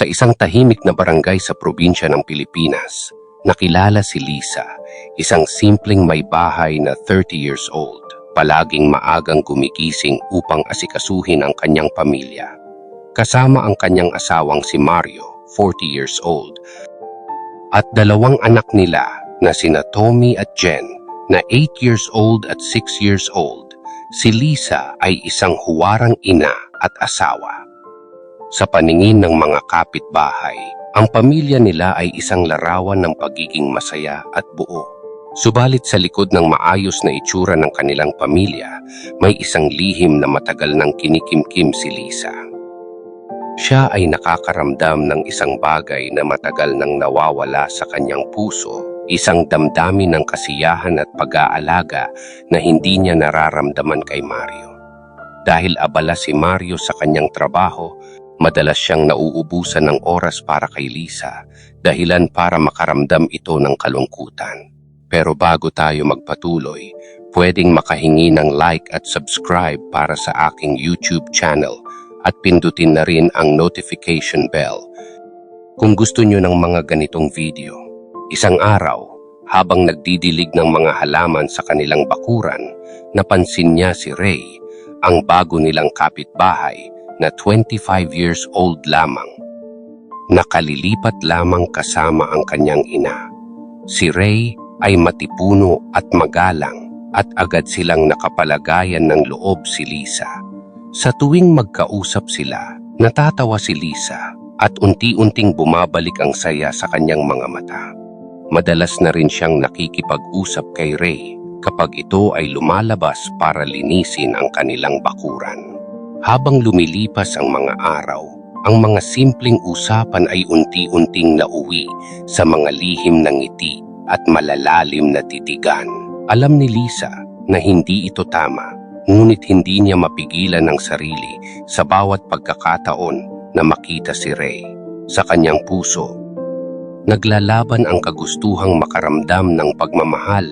Sa isang tahimik na barangay sa probinsya ng Pilipinas, nakilala si Lisa, isang simpleng may bahay na 30 years old. Palaging maagang gumigising upang asikasuhin ang kanyang pamilya. Kasama ang kanyang asawang si Mario, 40 years old, at dalawang anak nila na sina Tommy at Jen na 8 years old at 6 years old. Si Lisa ay isang huwarang ina at asawa. Sa paningin ng mga kapitbahay, ang pamilya nila ay isang larawan ng pagiging masaya at buo. Subalit sa likod ng maayos na itsura ng kanilang pamilya, may isang lihim na matagal nang kinikimkim si Lisa. Siya ay nakakaramdam ng isang bagay na matagal nang nawawala sa kanyang puso, isang damdamin ng kasiyahan at pag-aalaga na hindi niya nararamdaman kay Mario. Dahil abala si Mario sa kanyang trabaho, madalas siyang nauubusan ng oras para kay Lisa, dahilan para makaramdam ito ng kalungkutan. Pero bago tayo magpatuloy, pwedeng makahingi ng like at subscribe para sa aking YouTube channel at pindutin na rin ang notification bell. Kung gusto nyo ng mga ganitong video, isang araw, habang nagdidilig ng mga halaman sa kanilang bakuran, napansin niya si Ray, ang bago nilang kapitbahay na 25 years old lamang. Nakalilipat lamang kasama ang kanyang ina. Si Ray ay matipuno at magalang at agad silang nakapalagayan ng loob si Lisa. Sa tuwing magkausap sila, natatawa si Lisa at unti-unting bumabalik ang saya sa kanyang mga mata. Madalas na rin siyang nakikipag-usap kay Ray kapag ito ay lumalabas para linisin ang kanilang bakuran. Habang lumilipas ang mga araw, ang mga simpleng usapan ay unti-unting nauwi sa mga lihim ng ngiti at malalalim na titigan. Alam ni Lisa na hindi ito tama, ngunit hindi niya mapigilan ang sarili sa bawat pagkakataon na makita si Ray. Sa kanyang puso, naglalaban ang kagustuhang makaramdam ng pagmamahal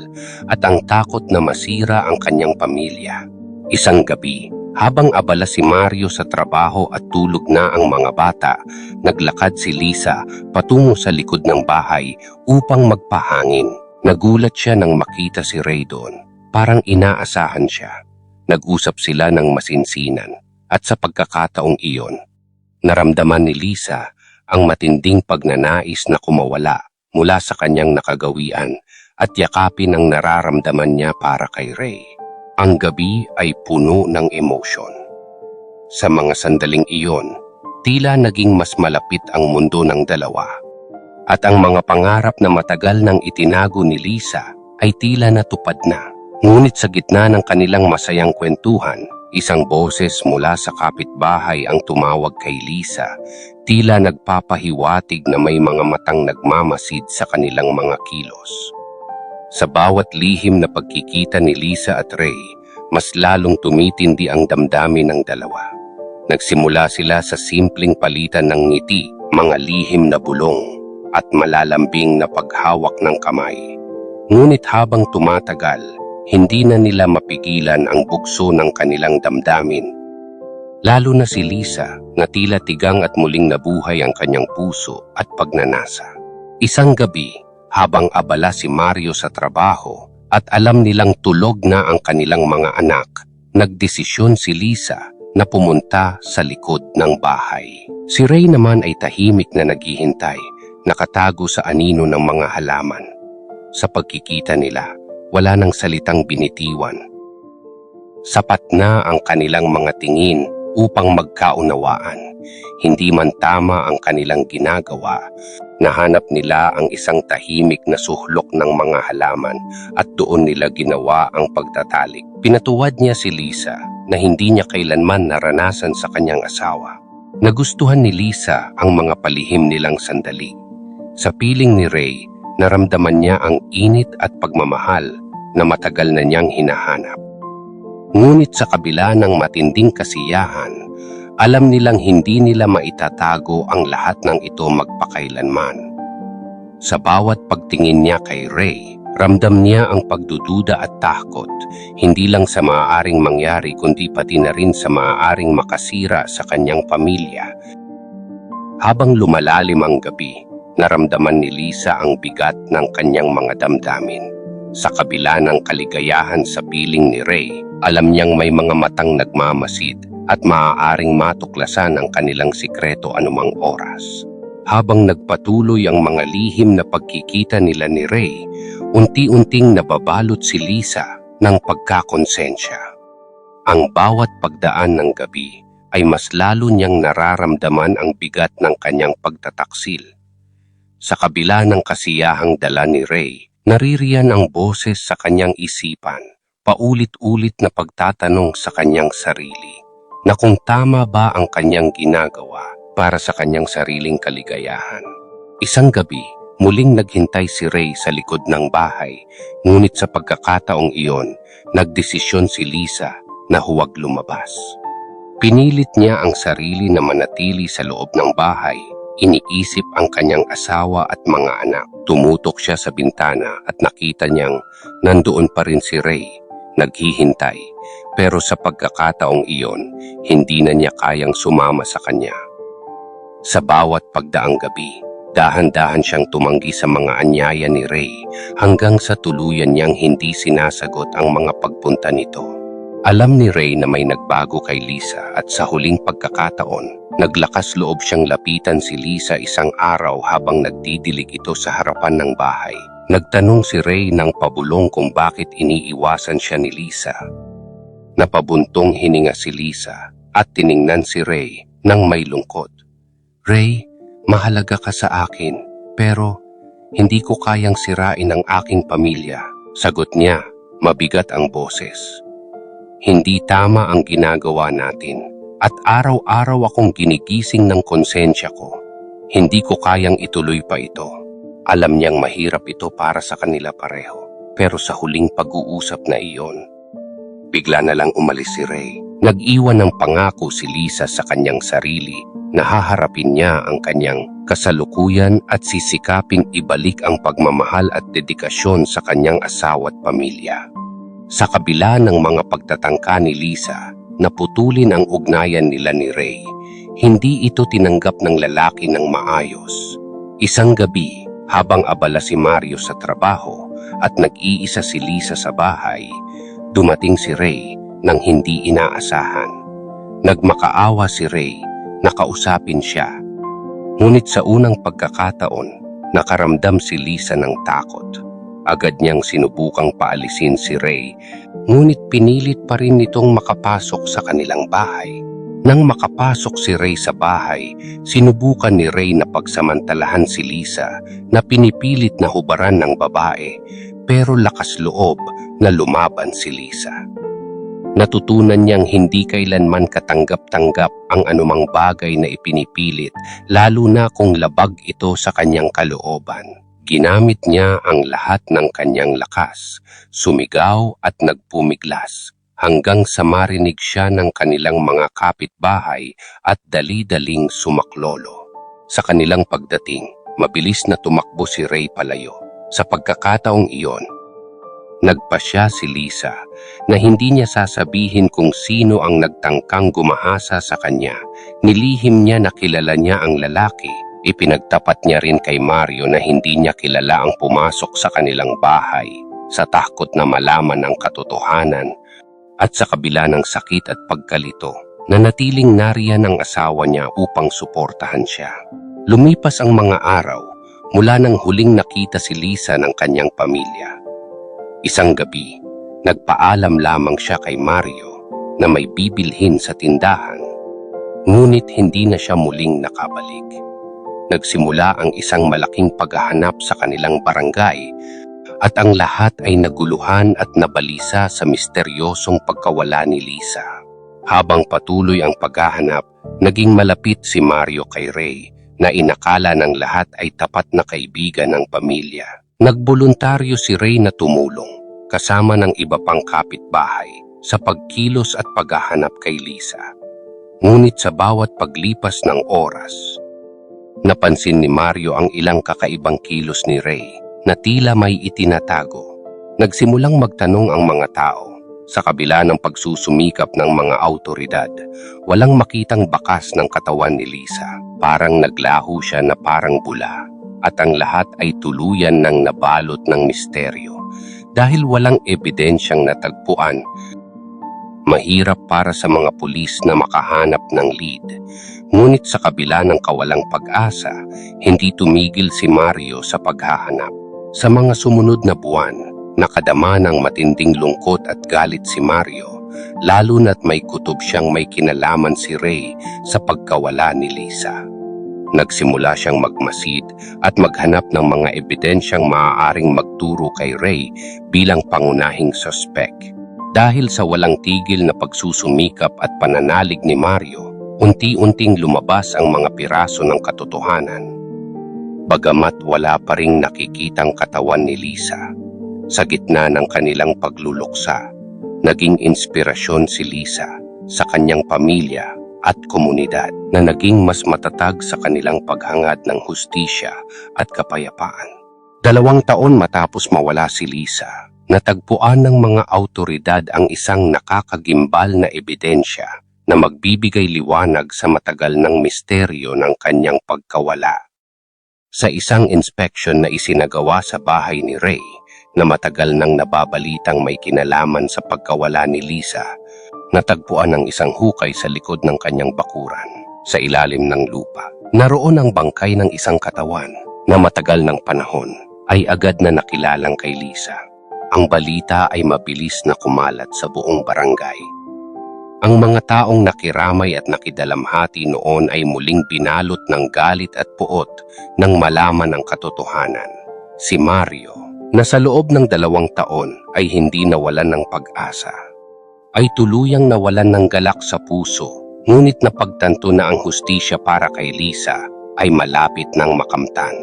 at ang takot na masira ang kanyang pamilya. Isang gabi, habang abala si Mario sa trabaho at tulog na ang mga bata, naglakad si Lisa patungo sa likod ng bahay upang magpahangin. Nagulat siya nang makita si Ray doon. Parang inaasahan siya. Nag-usap sila ng masinsinan at sa pagkakataong iyon, naramdaman ni Lisa ang matinding pagnanais na kumawala mula sa kanyang nakagawian at yakapin ang nararamdaman niya para kay Ray. Ang gabi ay puno ng emosyon. Sa mga sandaling iyon, tila naging mas malapit ang mundo ng dalawa. At ang mga pangarap na matagal nang itinago ni Lisa ay tila natupad na. Ngunit sa gitna ng kanilang masayang kwentuhan, isang boses mula sa kapitbahay ang tumawag kay Lisa, tila nagpapahiwatig na may mga matang nagmamasid sa kanilang mga kilos. Sa bawat lihim na pagkikita ni Lisa at Ray, mas lalong tumitindi ang damdamin ng dalawa. Nagsimula sila sa simpleng palitan ng ngiti, mga lihim na bulong, at malalambing na paghawak ng kamay. Ngunit habang tumatagal, hindi na nila mapigilan ang bugso ng kanilang damdamin. Lalo na si Lisa na tila tigang at muling nabuhay ang kanyang puso at pagnanasa. Isang gabi, habang abala si Mario sa trabaho at alam nilang tulog na ang kanilang mga anak, nagdesisyon si Lisa na pumunta sa likod ng bahay. Si Ray naman ay tahimik na naghihintay, nakatago sa anino ng mga halaman. Sa pagkikita nila, wala nang salitang binitiwan. Sapat na ang kanilang mga tingin upang magkaunawaan. Hindi man tama ang kanilang ginagawa, nahanap nila ang isang tahimik na suhlok ng mga halaman at doon nila ginawa ang pagtatalik. Pinatuwad niya si Lisa na hindi niya kailanman naranasan sa kanyang asawa. Nagustuhan ni Lisa ang mga palihim nilang sandali. Sa piling ni Ray, naramdaman niya ang init at pagmamahal na matagal na niyang hinahanap. Ngunit sa kabila ng matinding kasiyahan, alam nilang hindi nila maitatago ang lahat ng ito magpakailanman. Sa bawat pagtingin niya kay Ray, ramdam niya ang pagdududa at takot, hindi lang sa maaaring mangyari kundi pati na rin sa maaaring makasira sa kanyang pamilya. Habang lumalalim ang gabi, naramdaman ni Lisa ang bigat ng kanyang mga damdamin. Sa kabila ng kaligayahan sa piling ni Ray, alam niyang may mga matang nagmamasid at maaaring matuklasan ang kanilang sikreto anumang oras. Habang nagpatuloy ang mga lihim na pagkikita nila ni Ray, unti-unting nababalot si Lisa ng pagkakonsensya. Ang bawat pagdaan ng gabi ay mas lalo niyang nararamdaman ang bigat ng kanyang pagtataksil. Sa kabila ng kasiyahang dala ni Ray, naririyan ang boses sa kanyang isipan, paulit-ulit na pagtatanong sa kanyang sarili na kung tama ba ang kanyang ginagawa para sa kanyang sariling kaligayahan. Isang gabi, muling naghintay si Ray sa likod ng bahay, ngunit sa pagkakataong iyon, nagdesisyon si Lisa na huwag lumabas. Pinilit niya ang sarili na manatili sa loob ng bahay. Iniisip ang kanyang asawa at mga anak. Tumutok siya sa bintana at nakita niyang nandoon pa rin si Ray, naghihintay. Pero sa pagkakataong iyon, hindi na niya kayang sumama sa kanya. Sa bawat pagdaang gabi, dahan-dahan siyang tumanggi sa mga anyaya ni Ray hanggang sa tuluyan niyang hindi sinasagot ang mga pagpunta nito. Alam ni Ray na may nagbago kay Lisa at sa huling pagkakataon, naglakas loob siyang lapitan si Lisa isang araw habang nagdidilig ito sa harapan ng bahay. Nagtanong si Ray ng pabulong kung bakit iniiwasan siya ni Lisa. Napabuntong hininga si Lisa at tiningnan si Ray ng may lungkot. Ray, mahalaga ka sa akin, pero hindi ko kayang sirain ang aking pamilya. Sagot niya, mabigat ang boses. Hindi tama ang ginagawa natin at araw-araw akong ginigising ng konsensya ko. Hindi ko kayang ituloy pa ito. Alam niyang mahirap ito para sa kanila pareho. Pero sa huling pag-uusap na iyon, bigla na lang umalis si Ray. Nag-iwan ng pangako si Lisa sa kanyang sarili na haharapin niya ang kanyang kasalukuyan at sisikaping ibalik ang pagmamahal at dedikasyon sa kanyang asawa at pamilya. Sa kabila ng mga pagtatangka ni Lisa, naputulin ang ugnayan nila ni Ray. Hindi ito tinanggap ng lalaki ng maayos. Isang gabi, habang abala si Mario sa trabaho at nag-iisa si Lisa sa bahay, dumating si Ray nang hindi inaasahan. Nagmakaawa si Ray, nakausapin siya. Ngunit sa unang pagkakataon, nakaramdam si Lisa ng takot. Agad niyang sinubukang paalisin si Ray, ngunit pinilit pa rin nitong makapasok sa kanilang bahay. Nang makapasok si Ray sa bahay, sinubukan ni Ray na pagsamantalahan si Lisa na pinipilit na hubaran ng babae pero lakas loob na lumaban si Lisa. Natutunan niyang hindi kailanman katanggap-tanggap ang anumang bagay na ipinipilit lalo na kung labag ito sa kanyang kalooban. Ginamit niya ang lahat ng kanyang lakas, sumigaw at nagpumiglas hanggang sa marinig siya ng kanilang mga kapitbahay at dali-daling sumaklolo. Sa kanilang pagdating, mabilis na tumakbo si Ray palayo. Sa pagkakataong iyon, nagpasya si Lisa na hindi niya sasabihin kung sino ang nagtangkang gumahasa sa kanya. Nilihim niya na kilala niya ang lalaki. Ipinagtapat niya rin kay Mario na hindi niya kilala ang pumasok sa kanilang bahay sa takot na malaman ang katotohanan at sa kabila ng sakit at pagkalito, nanatiling nariyan ang asawa niya upang suportahan siya. Lumipas ang mga araw mula nang huling nakita si Lisa ng kanyang pamilya. Isang gabi, nagpaalam lamang siya kay Mario na may bibilhin sa tindahan. Ngunit hindi na siya muling nakabalik. Nagsimula ang isang malaking paghahanap sa kanilang barangay at ang lahat ay naguluhan at nabalisa sa misteryosong pagkawala ni Lisa. Habang patuloy ang paghahanap, naging malapit si Mario kay Ray na inakala ng lahat ay tapat na kaibigan ng pamilya. Nagboluntaryo si Ray na tumulong kasama ng iba pang kapitbahay sa pagkilos at paghahanap kay Lisa. Ngunit sa bawat paglipas ng oras, napansin ni Mario ang ilang kakaibang kilos ni Ray na tila may itinatago. Nagsimulang magtanong ang mga tao, Sa kabila ng pagsusumikap ng mga autoridad, walang makitang bakas ng katawan ni Lisa. Parang naglaho siya na parang bula. At ang lahat ay tuluyan ng nabalot ng misteryo. Dahil walang ebidensyang natagpuan, mahirap para sa mga pulis na makahanap ng lead. Ngunit sa kabila ng kawalang pag-asa, hindi tumigil si Mario sa paghahanap. Sa mga sumunod na buwan, nakadama ng matinding lungkot at galit si Mario, lalo na't may kutob siyang may kinalaman si Ray sa pagkawala ni Lisa. Nagsimula siyang magmasid at maghanap ng mga ebidensyang maaaring magturo kay Ray bilang pangunahing sospek. Dahil sa walang tigil na pagsusumikap at pananalig ni Mario, unti-unting lumabas ang mga piraso ng katotohanan. Bagamat wala pa ring nakikitang katawan ni Lisa, sa gitna ng kanilang pagluluksa, naging inspirasyon si Lisa sa kanyang pamilya at komunidad na naging mas matatag sa kanilang paghangad ng hustisya at kapayapaan. Dalawang taon matapos mawala si Lisa, natagpuan ng mga autoridad ang isang nakakagimbal na ebidensya na magbibigay liwanag sa matagal ng misteryo ng kanyang pagkawala. Sa isang inspection na isinagawa sa bahay ni Ray na matagal nang nababalitang may kinalaman sa pagkawala ni Lisa, natagpuan ang isang hukay sa likod ng kanyang bakuran sa ilalim ng lupa. Naroon ang bangkay ng isang katawan na matagal ng panahon ay agad na nakilalang kay Lisa. Ang balita ay mabilis na kumalat sa buong barangay. Ang mga taong nakiramay at nakidalamhati noon ay muling binalot ng galit at puot nang malaman ang katotohanan. Si Mario, na sa loob ng dalawang taon ay hindi nawalan ng pag-asa, ay tuluyang nawalan ng galak sa puso, ngunit napagtanto na ang hustisya para kay Lisa ay malapit ng makamtan.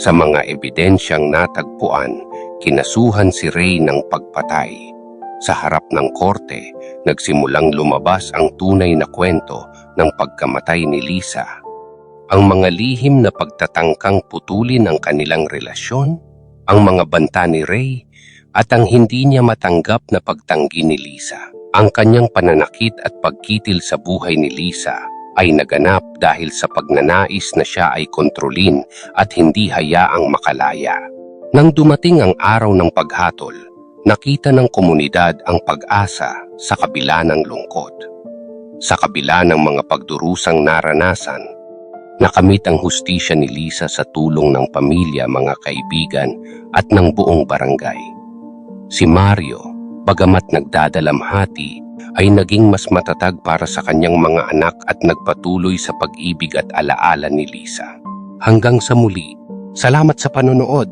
Sa mga ebidensyang natagpuan, kinasuhan si Ray ng pagpatay. Sa harap ng korte, nagsimulang lumabas ang tunay na kwento ng pagkamatay ni Lisa. Ang mga lihim na pagtatangkang putulin ang kanilang relasyon, ang mga banta ni Ray, at ang hindi niya matanggap na pagtanggi ni Lisa. Ang kanyang pananakit at pagkitil sa buhay ni Lisa ay naganap dahil sa pagnanais na siya ay kontrolin at hindi hayaang makalaya. Nang dumating ang araw ng paghatol, nakita ng komunidad ang pag-asa sa kabila ng lungkot. Sa kabila ng mga pagdurusang naranasan, nakamit ang hustisya ni Lisa sa tulong ng pamilya, mga kaibigan at ng buong barangay. Si Mario, bagamat nagdadalamhati, ay naging mas matatag para sa kanyang mga anak at nagpatuloy sa pag-ibig at alaala ni Lisa. Hanggang sa muli, salamat sa panonood.